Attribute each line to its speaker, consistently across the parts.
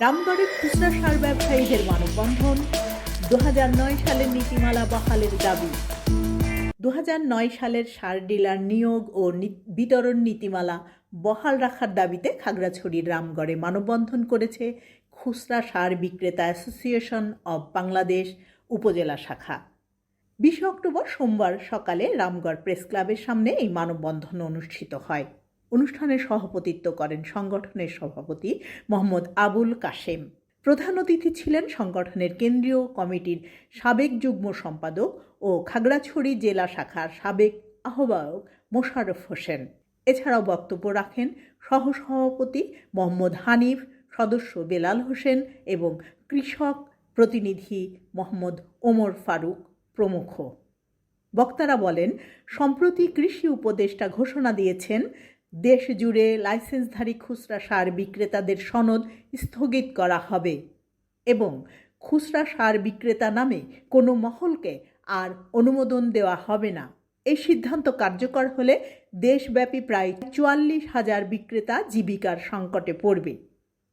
Speaker 1: রামগড়ের খুচরা সার ব্যবসায়ীদের মানববন্ধন দু হাজার নয় সালের নীতিমালা বহালের দাবি দু হাজার নয় সালের সার ডিলার নিয়োগ ও বিতরণ নীতিমালা বহাল রাখার দাবিতে খাগড়াছড়ির রামগড়ে মানববন্ধন করেছে খুচরা সার বিক্রেতা অ্যাসোসিয়েশন অব বাংলাদেশ উপজেলা শাখা। বিশে অক্টোবর সোমবার সকালে রামগড় প্রেস ক্লাবের সামনে এই মানববন্ধন অনুষ্ঠিত হয়। অনুষ্ঠানে সভাপতিত্ব করেন সংগঠনের সভাপতি মোহাম্মদ আবুল কাশেম। প্রধান অতিথি ছিলেন সংগঠনের কেন্দ্রীয় কমিটির সাবেক যুগ্ম সম্পাদক ও খাগড়াছড়ি জেলা শাখার সাবেক আহ্বায়ক মোশাররফ হোসেন। এছাড়াও বক্তব্য রাখেন সহসভাপতি মোহাম্মদ হানিফ, সদস্য বেলাল হোসেন এবং কৃষক প্রতিনিধি মোহাম্মদ ওমর ফারুক প্রমুখ। বক্তারা বলেন, সম্প্রতি কৃষি উপদেষ্টা ঘোষণা দিয়েছেন দেশ জুড়ে লাইসেন্সধারী খুচরা সার বিক্রেতাদের সনদ স্থগিত করা হবে এবং খুচরা সার বিক্রেতা নামে কোনো মহলকে আর অনুমোদন দেওয়া হবে না। এই সিদ্ধান্ত কার্যকর হলে দেশব্যাপী প্রায় চুয়াল্লিশ হাজার বিক্রেতা জীবিকার সংকটে পড়বে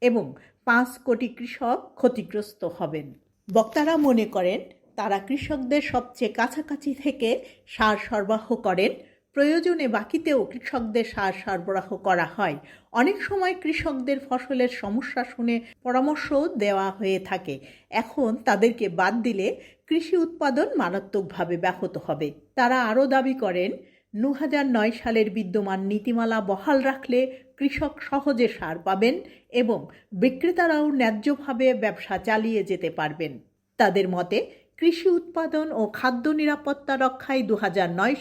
Speaker 1: এবং পাঁচ কোটি কৃষক ক্ষতিগ্রস্ত হবেন। বক্তারা মনে করেন, তারা কৃষকদের সবচেয়ে কাছাকাছি থেকে সার সরবরাহ করেন প্রয়োজনে বাকিতেও কৃষকদের সার সরবরাহ করা হয়। অনেক সময় কৃষকদের ফসলের সমস্যা শুনে পরামর্শ দেওয়া হয়ে থাকে। এখন তাদেরকে বাদ দিলে কৃষি উৎপাদন মারাত্মকভাবে ব্যাহত হবে। তারা আরও দাবি করেন, দু নয় সালের বিদ্যমান নীতিমালা বহাল রাখলে কৃষক সহজে সার পাবেন এবং বিক্রেতারাও ন্যায্যভাবে ব্যবসা চালিয়ে যেতে পারবেন। তাদের মতে কৃষি উৎপাদন ও খাদ্য নিরাপত্তা রক্ষায় দু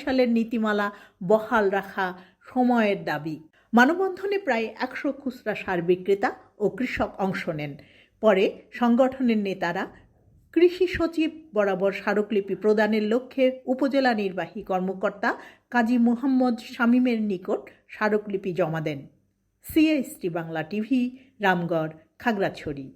Speaker 1: সালের নীতিমালা বহাল রাখা সময়ের দাবি। মানববন্ধনে প্রায় একশো খুচরা সার বিক্রেতা ও কৃষক অংশ নেন। পরে সংগঠনের নেতারা কৃষি সচিব বরাবর স্মারকলিপি প্রদানের লক্ষ্যে উপজেলা নির্বাহী কর্মকর্তা কাজী মুহাম্মদ শামীমের নিকট স্মারকলিপি জমা দেন। C S T Bangla TV, Ramgarh, Khagrachhari.